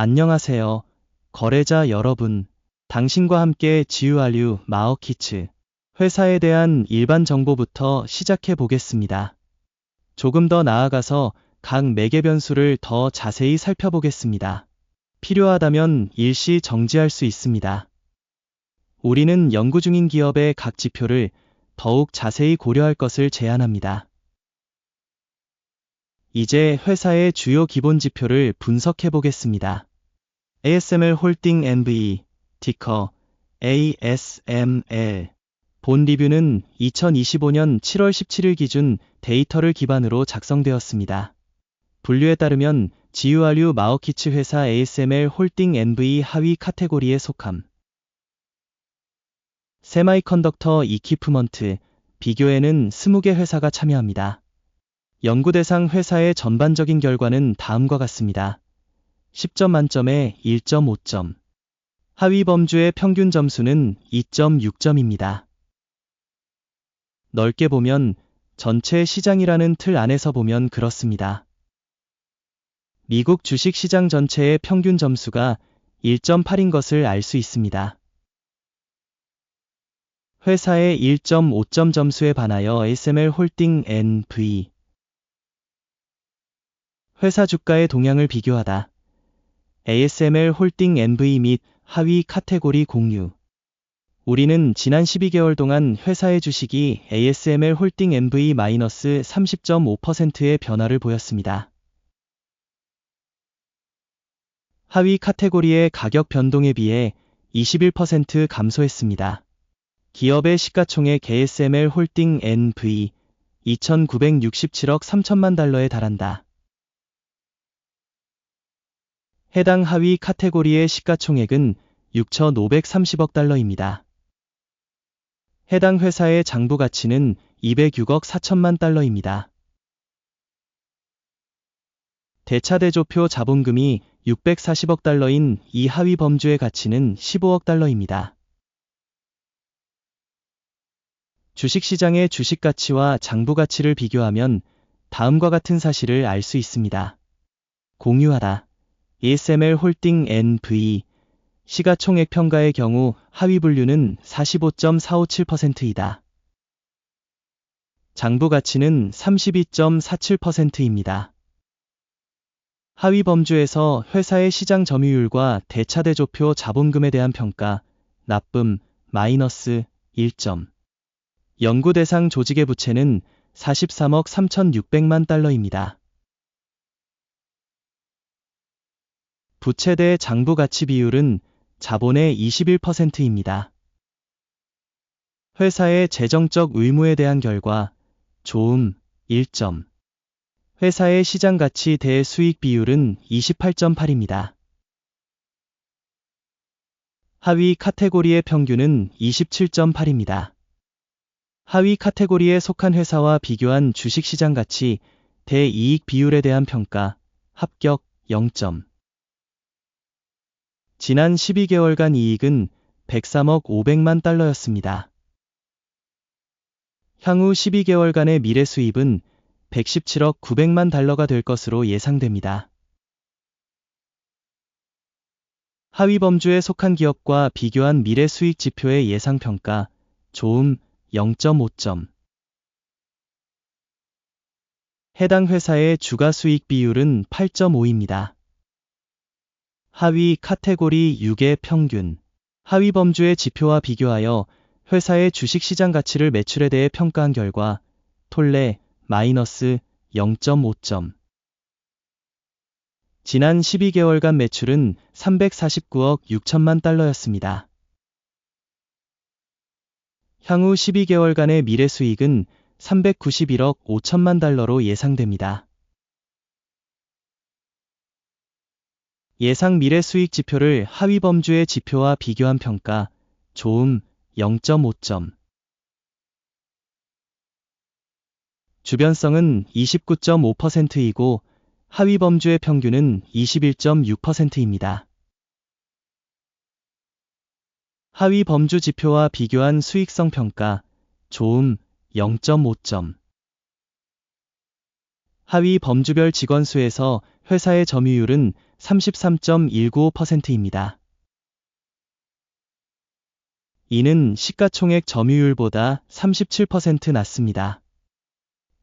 안녕하세요. 거래자 여러분. 당신과 함께 지유알류 마어키츠 회사에 대한 일반 정보부터 시작해 보겠습니다. 조금 더 나아가서 각 매개 변수를 더 자세히 살펴보겠습니다. 필요하다면 일시 정지할 수 있습니다. 우리는 연구 중인 기업의 각 지표를 더욱 자세히 고려할 것을 제안합니다. 이제 회사의 주요 기본 지표를 분석해 보겠습니다. ASML 홀딩 NV, 티커 ASML. 본 리뷰는 2025년 7월 17일 기준 데이터를 기반으로 작성되었습니다. 분류에 따르면 지유알류 마오키츠 회사 ASML 홀딩 NV 하위 카테고리에 속함. 세마이컨덕터 이키프먼트, 비교에는 20개 회사가 참여합니다. 연구 대상 회사의 전반적인 결과는 다음과 같습니다. 10점 만점에 1.5점. 하위 범주의 평균 점수는 2.6점입니다. 넓게 보면 전체 시장이라는 틀 안에서 보면 그렇습니다. 미국 주식 시장 전체의 평균 점수가 1.8인 것을 알 수 있습니다. 회사의 1.5점 점수에 반하여 ASML 홀딩 NV 회사 주가의 동향을 비교하다. ASML 홀딩 NV 및 하위 카테고리 공유 우리는 지난 12개월 동안 회사의 주식이 ASML 홀딩 NV-30.5%의 변화를 보였습니다. 하위 카테고리의 가격 변동에 비해 21% 감소했습니다. 기업의 시가총액 ASML 홀딩 NV 2,967억 3천만 달러에 달한다. 해당 하위 카테고리의 시가총액은 6,530억 달러입니다. 해당 회사의 장부 가치는 206억 4천만 달러입니다. 대차대조표 자본금이 640억 달러인 이 하위 범주의 가치는 15억 달러입니다. 주식시장의 주식 가치와 장부 가치를 비교하면 다음과 같은 사실을 알 수 있습니다. 공유하다. ASML 홀딩 NV 시가총액 평가의 경우 하위 분류는 45.457%이다. 장부 가치는 32.47%입니다. 하위 범주에서 회사의 시장 점유율과 대차대조표 자본금에 대한 평가, 나쁨, 마이너스 1점. 연구 대상 조직의 부채는 43억 3,600만 달러입니다. 부채 대 장부 가치 비율은 자본의 21%입니다. 회사의 재정적 의무에 대한 결과 좋음 1점. 회사의 시장 가치 대 수익 비율은 28.8입니다. 하위 카테고리의 평균은 27.8입니다. 하위 카테고리에 속한 회사와 비교한 주식시장 가치 대이익 비율에 대한 평가 합격 0점. 지난 12개월간 이익은 103억 500만 달러였습니다. 향후 12개월간의 미래 수입은 117억 900만 달러가 될 것으로 예상됩니다. 하위 범주에 속한 기업과 비교한 미래 수익 지표의 예상 평가 좋음 0.5점. 해당 회사의 주가 수익 비율은 8.5입니다. 하위 카테고리 6의 평균, 하위 범주의 지표와 비교하여 회사의 주식시장 가치를 매출에 대해 평가한 결과 톨레 마이너스 0.5점. 지난 12개월간 매출은 349억 6천만 달러였습니다. 향후 12개월간의 미래 수익은 391억 5천만 달러로 예상됩니다. 예상 미래 수익 지표를 하위 범주의 지표와 비교한 평가, 좋음 0.5점. 주변성은 29.5%이고 하위 범주의 평균은 21.6%입니다. 하위 범주 지표와 비교한 수익성 평가, 좋음 0.5점. 하위 범주별 직원 수에서 회사의 점유율은 33.195%입니다. 이는 시가총액 점유율보다 37% 낮습니다.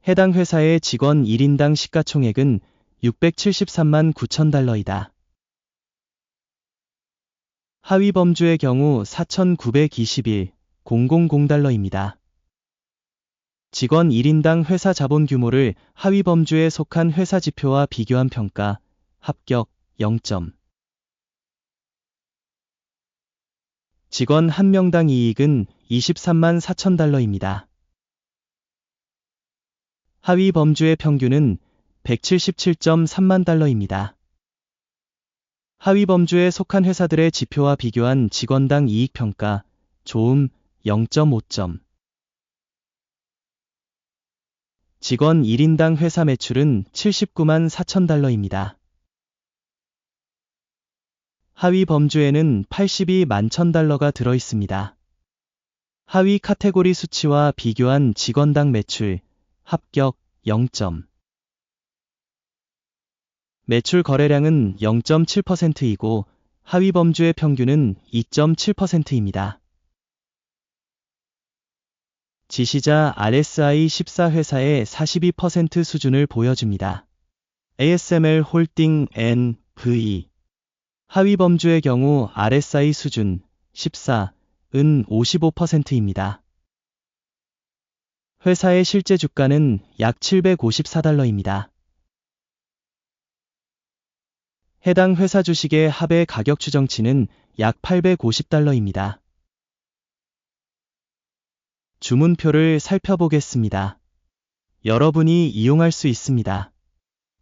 해당 회사의 직원 1인당 시가총액은 673만 9천 달러이다. 하위 범주의 경우 4,921, 000달러입니다. 직원 1인당 회사 자본 규모를 하위 범주에 속한 회사 지표와 비교한 평가, 합격 0점. 직원 1명당 이익은 23만 4천 달러입니다. 하위 범주의 평균은 177.3만 달러입니다. 하위 범주에 속한 회사들의 지표와 비교한 직원당 이익 평가, 좋음 0.5점. 직원 1인당 회사 매출은 79만 4천 달러입니다. 하위 범주에는 82만 천 달러가 들어 있습니다. 하위 카테고리 수치와 비교한 직원당 매출, 합격 0점. 매출 거래량은 0.7%이고 하위 범주의 평균은 2.7%입니다. 지시자 RSI 14회사의 42% 수준을 보여줍니다. ASML 홀딩 NV 하위 범주의 경우 RSI 수준 14은 55%입니다. 회사의 실제 주가는 약 754달러입니다. 해당 회사 주식의 합의 가격 추정치는 약 850달러입니다. 주문표를 살펴보겠습니다. 여러분이 이용할 수 있습니다.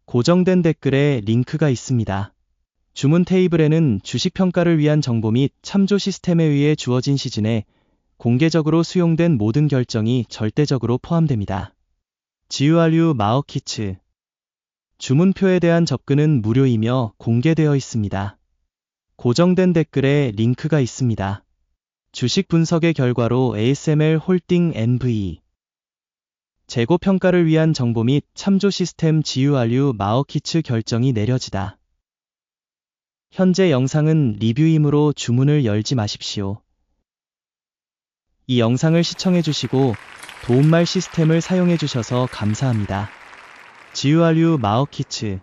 고정된 댓글에 링크가 있습니다. 주문 테이블에는 주식 평가를 위한 정보 및 참조 시스템에 의해 주어진 시즌에 공개적으로 수용된 모든 결정이 절대적으로 포함됩니다. GURU 마어키츠 주문표에 대한 접근은 무료이며 공개되어 있습니다. 고정된 댓글에 링크가 있습니다. 주식 분석의 결과로 ASML 홀딩 NV 재고 평가를 위한 정보 및 참조 시스템 GURU 마어키츠 결정이 내려지다. 현재 영상은 리뷰이므로 주문을 열지 마십시오. 이 영상을 시청해 주시고 도움말 시스템을 사용해 주셔서 감사합니다. GURU 마어키츠